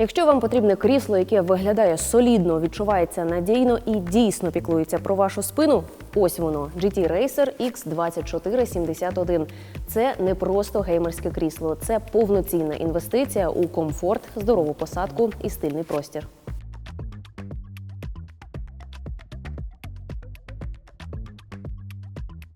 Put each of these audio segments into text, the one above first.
Якщо вам потрібне крісло, яке виглядає солідно, відчувається надійно і дійсно піклується про вашу спину, ось воно GT Racer X2471. Це не просто геймерське крісло, це повноцінна інвестиція у комфорт, здорову посадку і стильний простір.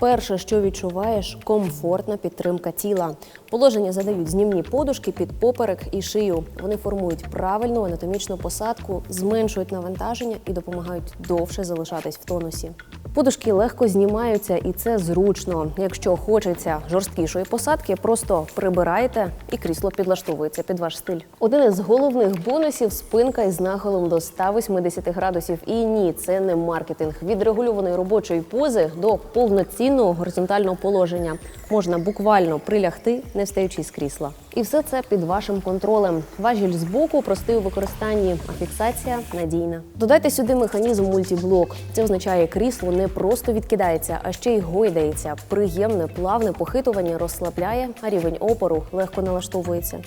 Перше, що відчуваєш, комфортна підтримка тіла. Положення задають знімні подушки під поперек і шию. Вони формують правильну анатомічну посадку, зменшують навантаження і допомагають довше залишатись в тонусі. Подушки легко знімаються, і це зручно. Якщо хочеться жорсткішої посадки, просто прибираєте і крісло підлаштовується під ваш стиль. Один із головних бонусів спинка із нахилом до 180 градусів. І ні, це не маркетинг. Від регульованої робочої пози до повноцінного горизонтального положення можна буквально прилягти, не встаючи з крісла. І все це під вашим контролем. Важіль збоку простий у використанні, а фіксація надійна. Додайте сюди механізм мультіблок. Це означає, крісло не просто відкидається, а ще й гойдається. Приємне плавне похитування розслабляє, а рівень опору легко налаштовується.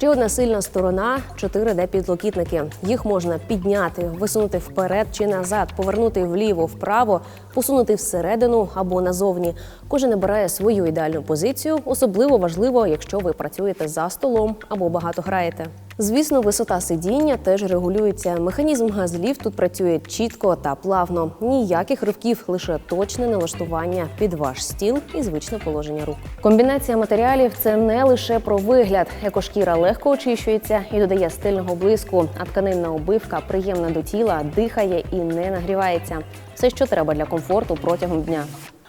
Ще одна сильна сторона 4D підлокітники. Їх можна підняти, висунути вперед чи назад, повернути вліво, вправо, посунути всередину або назовні. Кожен обирає свою ідеальну позицію. Особливо важливо, якщо ви працюєте за столом або багато граєте. Звісно, висота сидіння теж регулюється. Механізм газлів тут працює чітко та плавно. Ніяких ривків, лише точне налаштування під ваш стіл і звичне положення рук. Комбінація матеріалів це не лише про вигляд. Екошкіра легко очищується і додає стильного блиску, а тканинна обивка приємна до тіла, дихає і не нагрівається. Все, що треба для комфорту протягом дня.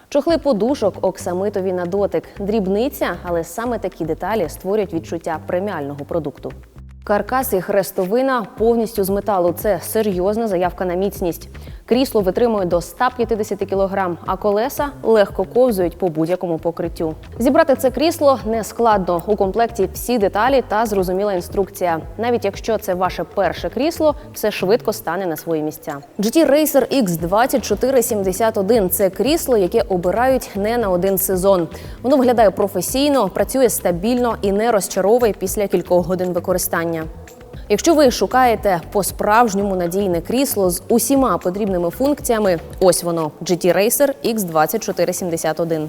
Чохли подушок, оксамитові на дотик, дрібниця, але саме такі деталі створюють відчуття преміального продукту. Каркас і хрестовина повністю з металу. Це серйозна заявка на міцність. Крісло витримує до 150 кг, а колеса легко ковзують по будь-якому покриттю. Зібрати це крісло не складно. У комплекті всі деталі та зрозуміла інструкція. Навіть якщо це ваше перше крісло, все швидко стане на свої місця. GT Racer X2471 – це крісло, яке обирають не на один сезон. Воно виглядає професійно, працює стабільно і не розчаровує після кількох годин використання. Якщо ви шукаєте по-справжньому надійне крісло з усіма потрібними функціями, ось воно GT Racer X2471.